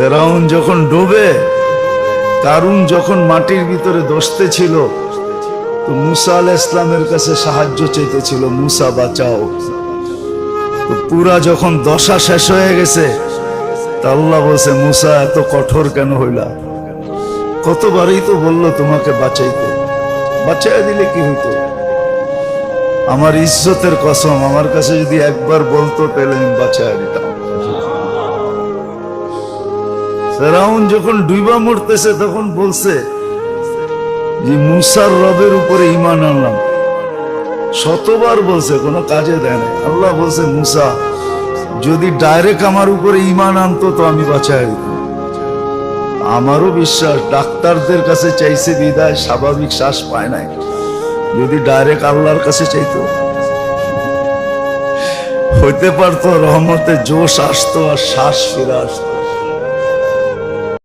ফেরাউন যখন ডোবে, কারুন যখন মাটির ভিতরে দোষতে ছিল, তো মুসা আল ইসলামের কাছে সাহায্য চেয়েছিল মুসা, বাঁচাও। তো পুরা যখন দশা শেষ হয়ে গেছে, তা আল্লাহ বলছে, মুসা, এত কঠোর কেন হইলা? কতবারই তো বলল, তোমাকে বাঁচাইতে। বাঁচাই দিলে কি হইতো? আমার ইজ্জতের কসম, আমার কাছে যদি একবার বলতো, তাহলে আমি বাঁচাই দিতাম। ফেরাউন যখন ডুইবা মরতেছে, তখন বলছে যে, মুসার রবের উপরে ইমান আনলাম। শতবার বলছে, কোনো কাজে দেয় না আল্লাহ বলছে, মুসা, যদি ডাইরেক্ট আমার উপরে ইমান আনতো, তো আমি বাঁচাই দিতাম। আমারও বিশ্বাস, ডাক্তারদের কাছে চাইছে বিদায়, স্বাভাবিক শ্বাস পায় নাই। যদি ডাইরেক্ট আল্লাহর কাছে চাইতো, হইতে পারতো, রহমতে জোশ আসতো আর শ্বাস ফিরে আসতো।